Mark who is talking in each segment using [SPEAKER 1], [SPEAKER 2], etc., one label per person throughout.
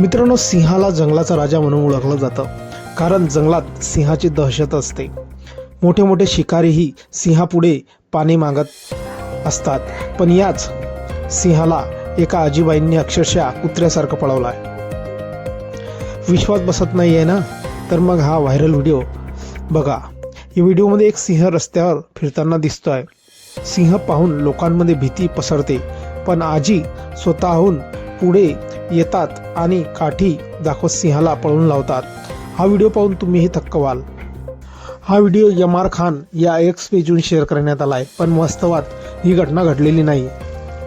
[SPEAKER 1] मित्रांनो सिंहाला जंगलाचा राजा म्हणून ओळखलं जातं कारण जंगलात सिंहाची दहशत असते. मोठे मोठे शिकारीही सिंहापुढे पाणी मागत असतात. पण याच सिंहाला एका आजीबाईंनी अक्षरशः कुत्र्यासारखं पळवलं आहे विश्वास बसत नाही आहे ना? तर मग हा व्हायरल व्हिडिओ बघा. या व्हिडिओमध्ये एक सिंह रस्त्यावर फिरताना दिसतो आहे सिंह पाहून लोकांमध्ये भीती पसरते. पण आजी स्वतःहून पुढे येतात आणि काठी दाखवत सिंहाला पळून लावतात. हा व्हिडिओ पाहून तुम्हीही थक्क व्हाल हा व्हिडिओ यमार खान या एक्स पेजवरून शेअर करण्यात आला आहे पण वास्तवात ही घटना घडलेली नाही.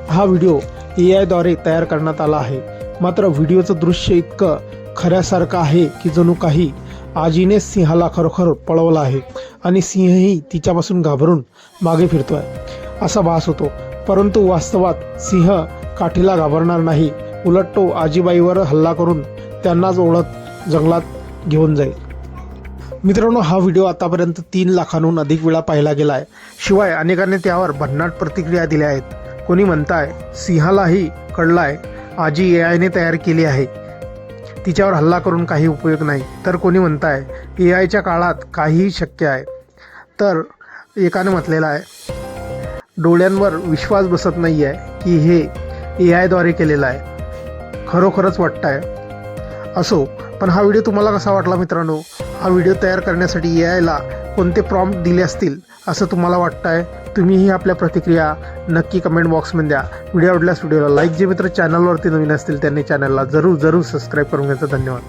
[SPEAKER 1] हा व्हिडिओ ए आयद्वारे तयार करण्यात आला आहे. मात्र व्हिडिओचं दृश्य इतकं खऱ्यासारखं आहे की जणू काही आजीने सिंहाला खरोखर पळवलं आहे आणि सिंहही तिच्यापासून घाबरून मागे फिरतोय असा भास होतो. परंतु वास्तवात सिंह काठीला घाबरणार नाही उलट तो आजीबाईवर हल्ला करून त्यांनाच ओळख जंगलात घेऊन जाईल. मित्रांनो हा व्हिडिओ आतापर्यंत तीन लाखांहून अधिक वेळा पाहिला गेला आहे शिवाय अनेकांनी त्यावर भन्नाट प्रतिक्रिया दिल्या आहेत. कोणी म्हणताय सिंहालाही कळलाय आजी ए आयने तयार केली आहे. तिच्यावर हल्ला करून काही उपयोग नाही. तर कोणी म्हणताय ए आयच्या काळात काहीही शक्य आहे. तर एकाने म्हटलेलं आहे डोळ्यांवर विश्वास बसत नाही आहे की हे ए आयद्वारे केलेलं आहे. खरोखरच वाटत आहे असो पण हा व्हिडिओ तुम्हाला कसा वाटला मित्रांनो? हा व्हिडिओ तयार करण्यासाठी ए आयला कोणते प्रॉम्प्ट दिले असतील असं तुम्हाला वाटतं आहे तुम्हीही आपल्या प्रतिक्रिया नक्की कमेंट बॉक्समध्ये द्या. व्हिडिओ आवडल्यास व्हिडिओला लाईक जे मित्र चॅनलवरती नवीन असतील त्यांनी चॅनलला जरूर जरूर सबस्क्राईब करून घ्यायचं. धन्यवाद.